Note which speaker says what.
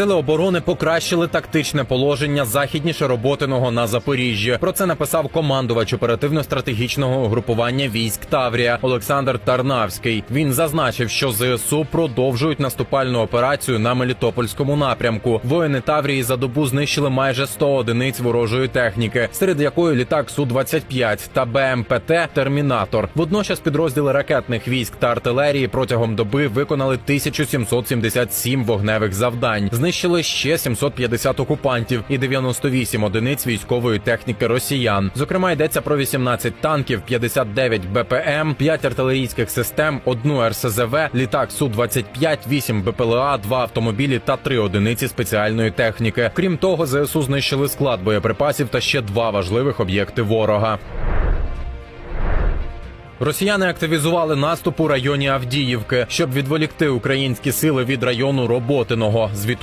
Speaker 1: Сили оборони покращили тактичне положення західніше роботиного на Запоріжжі. Про це написав командувач оперативно-стратегічного угрупування військ Таврія Олександр Тарнавський. Він зазначив, що ЗСУ продовжують наступальну операцію на Мелітопольському напрямку. Воїни Таврії за добу знищили майже 100 одиниць ворожої техніки, серед якої літак су 25 та БМПТ Термінатор. Водночас підрозділи ракетних військ та артилерії протягом доби виконали 1777 вогневих завдань. Знищили ще 750 окупантів і 98 одиниць військової техніки росіян. Зокрема, йдеться про 18 танків, 59 БПМ, 5 артилерійських систем, одну РСЗВ, літак су 25 8 БПЛА, 2 автомобілі та 3 одиниці спеціальної техніки. Крім того, ЗСУ знищили склад боєприпасів та ще два важливих об'єкти ворога. Росіяни активізували наступ у районі Авдіївки, щоб відволікти українські сили від району Роботиного. Звіту